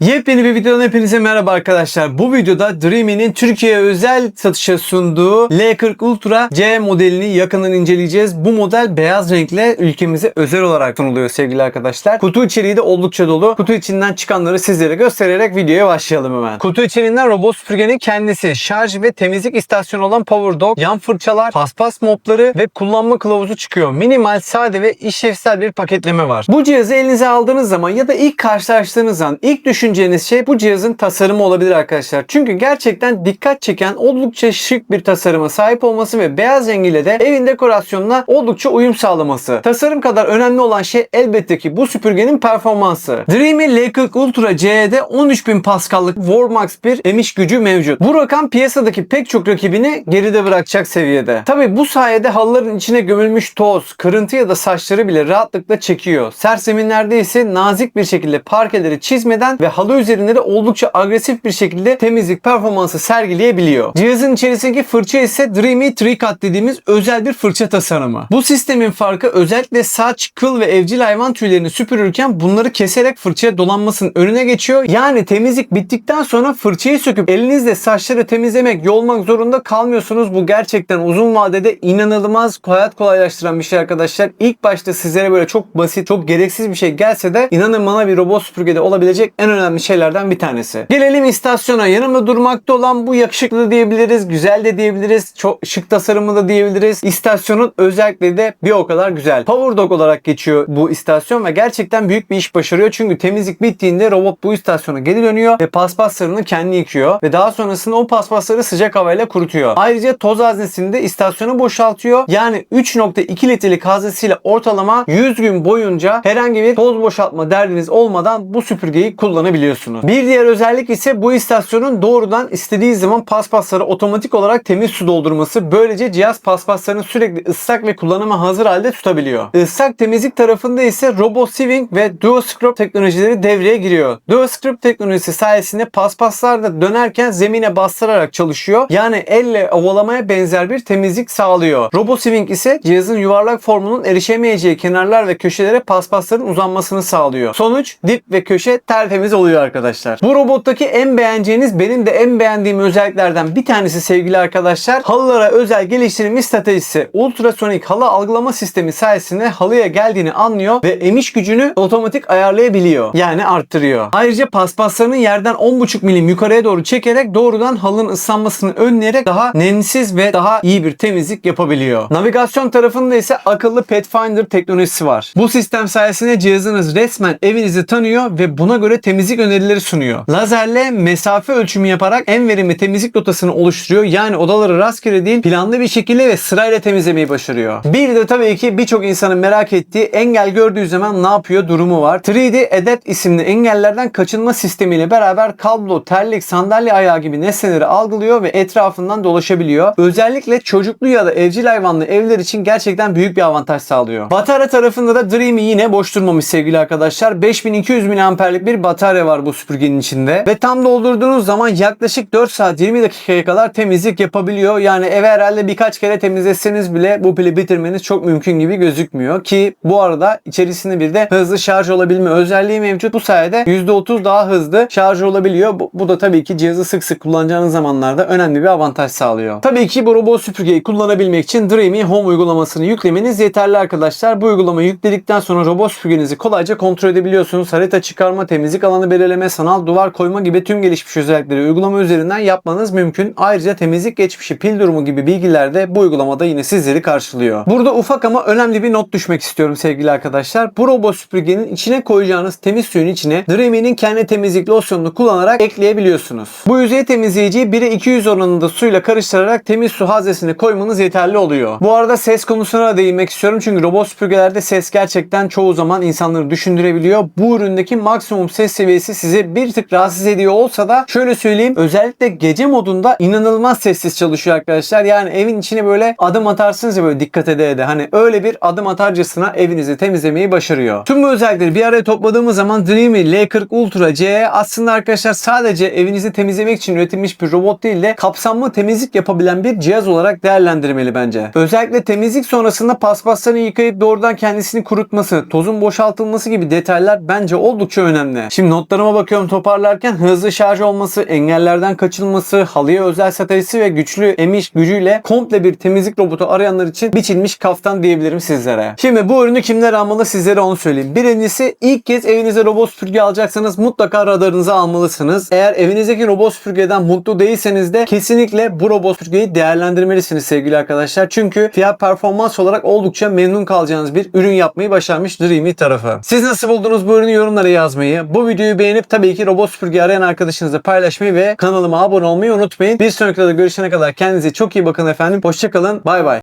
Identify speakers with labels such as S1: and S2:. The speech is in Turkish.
S1: Yepyeni bir videodan hepinize merhaba arkadaşlar. Bu videoda Dreamy'nin Türkiye özel satışa sunduğu L40 Ultra C modelini yakından inceleyeceğiz. Bu model beyaz renkle ülkemize özel olarak sunuluyor sevgili arkadaşlar. Kutu içeriği de oldukça dolu. Kutu içinden çıkanları sizlere göstererek videoya başlayalım hemen. Kutu içeriğinden robot süpürgenin kendisi, şarj ve temizlik istasyonu olan Power Dog, yan fırçalar, paspas mopları ve kullanma kılavuzu çıkıyor. Minimal, sade ve işlevsel bir paketleme var. Bu cihazı elinize aldığınız zaman ya da ilk karşılaştığınız an ilk düşüneceğiniz şey bu cihazın tasarımı olabilir arkadaşlar. Çünkü gerçekten dikkat çeken oldukça şık bir tasarıma sahip olması ve beyaz rengiyle de evin dekorasyonuna oldukça uyum sağlaması. Tasarım kadar önemli olan şey elbette ki bu süpürgenin performansı. Dreamy L40 Ultra C'de 13.000 Pascal'lık Warmax bir emiş gücü mevcut. Bu rakam piyasadaki pek çok rakibini geride bırakacak seviyede. Tabi bu sayede halıların içine gömülmüş toz, kırıntı ya da saçları bile rahatlıkla çekiyor. Sert zeminlerde ise nazik bir şekilde parkeleri çizmeden ve halı üzerinde de oldukça agresif bir şekilde temizlik performansı sergileyebiliyor. Cihazın içerisindeki fırça ise Dreamy Tricut dediğimiz özel bir fırça tasarımı. Bu sistemin farkı özellikle saç, kıl ve evcil hayvan tüylerini süpürürken bunları keserek fırçaya dolanmasının önüne geçiyor. Yani temizlik bittikten sonra fırçayı söküp elinizle saçları temizlemek, yolmak zorunda kalmıyorsunuz. Bu gerçekten uzun vadede inanılmaz hayat kolaylaştıran bir şey arkadaşlar. İlk başta sizlere böyle çok basit, çok gereksiz bir şey gelse de inanın bana bir robot süpürgede olabilecek en önemli şeylerden bir tanesi. Gelelim istasyona. Yanımda durmakta olan bu yakışıklı diyebiliriz, güzel de diyebiliriz, çok şık tasarımı da diyebiliriz. İstasyonun özellikleri de bir o kadar güzel. Power Dog olarak geçiyor bu istasyon ve gerçekten büyük bir iş başarıyor. Çünkü temizlik bittiğinde robot bu istasyona geri dönüyor ve paspaslarını kendi yıkıyor ve daha sonrasında o paspasları sıcak havayla kurutuyor. Ayrıca toz haznesini de istasyona boşaltıyor. Yani 3.2 litrelik haznesiyle ortalama 100 gün boyunca herhangi bir toz boşaltma derdiniz olmadan bu süpürgeyi kullanabiliyorsunuz. Bir diğer özellik ise bu istasyonun doğrudan istediği zaman paspasları otomatik olarak temiz su doldurması. Böylece cihaz paspaslarını sürekli ıslak ve kullanıma hazır halde tutabiliyor. Islak temizlik tarafında ise Robo Sieving ve Duo Scrub teknolojileri devreye giriyor. Duo Scrub teknolojisi sayesinde paspaslar da dönerken zemine bastırarak çalışıyor. Yani elle ovalamaya benzer bir temizlik sağlıyor. Robo Sieving ise cihazın yuvarlak formunun erişemeyeceği kenarlar ve köşelere paspasların uzanmasını sağlıyor. Sonuç dip ve köşe tertemiz oluyor arkadaşlar. Bu robottaki en beğeneceğiniz benim de en beğendiğim özelliklerden bir tanesi sevgili arkadaşlar. Halılara özel geliştirilmiş stratejisi. Ultrasonik halı algılama sistemi sayesinde halıya geldiğini anlıyor ve emiş gücünü otomatik ayarlayabiliyor. Yani arttırıyor. Ayrıca paspaslarının yerden 10.5 milim yukarıya doğru çekerek doğrudan halının ıslanmasını önleyerek daha nemsiz ve daha iyi bir temizlik yapabiliyor. Navigasyon tarafında ise akıllı Pathfinder teknolojisi var. Bu sistem sayesinde cihazınız resmen evinizi tanıyor ve buna göre temizlik önerileri sunuyor. Lazerle mesafe ölçümü yaparak en verimli temizlik rotasını oluşturuyor. Yani odaları rastgele değil planlı bir şekilde ve sırayla temizlemeyi başarıyor. Bir de tabii ki birçok insanın merak ettiği engel gördüğü zaman ne yapıyor durumu var. 3D Adapt isimli engellerden kaçınma sistemiyle beraber kablo, terlik, sandalye ayağı gibi nesneleri algılıyor ve etrafından dolaşabiliyor. Özellikle çocuklu ya da evcil hayvanlı evler için gerçekten büyük bir avantaj sağlıyor. Batarya tarafında da Dreamy yine boş durmamış sevgili arkadaşlar. 5200 mAh'lik bir batarya var bu süpürgenin içinde ve tam doldurduğunuz zaman yaklaşık 4 saat 20 dakikaya kadar temizlik yapabiliyor. Yani eve herhalde birkaç kere temizleseniz bile bu pili bitirmeniz çok mümkün gibi gözükmüyor ki bu arada içerisinde bir de hızlı şarj olabilme özelliği mevcut. Bu sayede %30 daha hızlı şarj olabiliyor. Bu, bu da tabii ki cihazı sık sık kullanacağınız zamanlarda önemli bir avantaj sağlıyor. Tabii ki bu robot süpürgeyi kullanabilmek için Dreamy Home uygulamasını yüklemeniz yeterli arkadaşlar. Bu uygulamayı yükledikten sonra robot süpürgenizi kolayca kontrol edebiliyorsunuz. Harita çıkarma, temizlik alanı belirleme, sanal duvar koyma gibi tüm gelişmiş özellikleri uygulama üzerinden yapmanız mümkün. Ayrıca temizlik geçmişi, pil durumu gibi bilgiler de bu uygulamada yine sizleri karşılıyor. Burada ufak ama önemli bir not düşmek istiyorum sevgili arkadaşlar. Bu robot süpürgenin içine koyacağınız temiz suyun içine Dreamy'nin kendi temizlik losyonunu kullanarak ekleyebiliyorsunuz. Bu yüzey temizleyiciyi 1'e 200 oranında suyla karıştırarak temiz su haznesine koymanız yeterli oluyor. Bu arada ses konusuna da değinmek istiyorum çünkü robot süpürgelerde ses gerçekten çoğu zaman insanları düşündürebiliyor. Bu üründeki maksimum ses seviyesi sizi bir tık rahatsız ediyor olsa da şöyle söyleyeyim özellikle gece modunda inanılmaz sessiz çalışıyor arkadaşlar. Yani evin içine böyle adım atarsınız ya böyle dikkat ede ede. Hani öyle bir adım atarcasına evinizi temizlemeyi başarıyor. Tüm bu özellikleri bir araya topladığımız zaman Dreamy L40 Ultra C aslında arkadaşlar sadece evinizi temizlemek için üretilmiş bir robot değil de kapsamlı temizlik yapabilen bir cihaz olarak değerlendirmeli bence. Özellikle temizlik sonrasında paspaslarını yıkayıp doğrudan kendisini kurutması, tozun boşaltılması gibi detaylar bence oldukça önemli. Şimdi not notlarıma bakıyorum toparlarken hızlı şarj olması, engellerden kaçınması, halıya özel satelisi ve güçlü emiş gücüyle komple bir temizlik robotu arayanlar için biçilmiş kaftan diyebilirim sizlere. Şimdi bu ürünü kimler almalı sizlere onu söyleyeyim. Birincisi ilk kez evinize robot süpürge alacaksanız mutlaka radarınıza almalısınız. Eğer evinizdeki robot süpürgeden mutlu değilseniz de kesinlikle bu robot süpürgeyi değerlendirmelisiniz sevgili arkadaşlar. Çünkü fiyat performans olarak oldukça memnun kalacağınız bir ürün yapmayı başarmış Dreamy tarafı. Siz nasıl buldunuz bu ürünü yorumlara yazmayı, bu videoyu beğenip tabii ki robot süpürge arayan arkadaşınızla paylaşmayı ve kanalıma abone olmayı unutmayın. Bir sonraki videoda görüşene kadar kendinize çok iyi bakın efendim. Hoşçakalın. Bay bay.